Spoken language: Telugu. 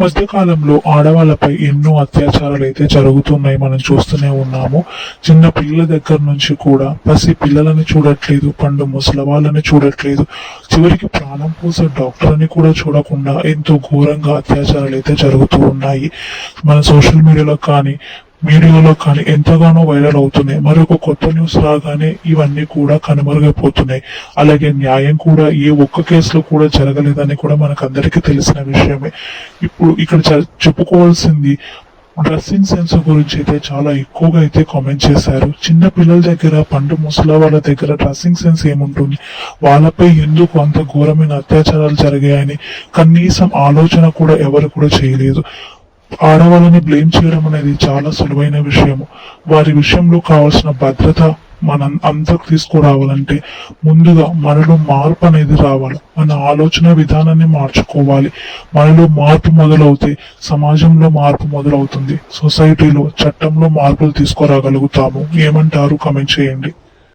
మధ్య కాలంలో ఆడవాళ్ళపై ఎన్నో అత్యాచారాలు అయితే జరుగుతున్నాయి మనం చూస్తూనే ఉన్నాము. చిన్న పిల్లల దగ్గర నుంచి కూడా పసి పిల్లలని చూడట్లేదు పండు ముసలి వాళ్ళని చూడట్లేదు. చివరికి ప్రాణం పోసే డాక్టర్ అని కూడా చూడకుండా ఎంతో ఘోరంగా అత్యాచారాలు అయితే జరుగుతూ ఉన్నాయి. మన సోషల్ మీడియాలో కానీ మీడియాలో కానీ ఎంతగానో వైరల్ అవుతున్నాయి. మరొక కొత్త న్యూస్ రాగానే ఇవన్నీ కూడా కనుమరుగైపోతున్నాయి. అలాగే న్యాయం కూడా ఏ ఒక్క కేసులో కూడా జరగలేదని కూడా మనకు అందరికీ తెలిసిన విషయమే. ఇప్పుడు ఇక్కడ చ- చెప్పుకోవాల్సింది డ్రెస్సింగ్ సెన్స్ గురించి అయితే చాలా ఎక్కువగా అయితే కామెంట్ చేశారు. చిన్న పిల్లల దగ్గర పండు ముసలి వాళ్ళ దగ్గర డ్రెస్సింగ్ సెన్స్ ఏముంటుంది? వాళ్ళపై ఎందుకు అంత ఘోరమైన అత్యాచారాలు జరిగాయని కనీసం ఆలోచన కూడా ఎవరు కూడా చేయలేదు. ఆడవాళ్ళని బ్లేమ్ చేయడం అనేది చాలా సులువైన విషయము. వారి విషయంలో కావాల్సిన భద్రత మనం అంతకు తీసుకురావాలంటే ముందుగా మనలో మార్పు అనేది రావాలి. మన ఆలోచన విధానాన్ని మార్చుకోవాలి. మనలో మార్పు మొదలవుతే సమాజంలో మార్పు మొదలవుతుంది. సొసైటీలో చట్టంలో మార్పులు తీసుకురాగలుగుతాము. ఏమంటారు? కమెంట్ చేయండి.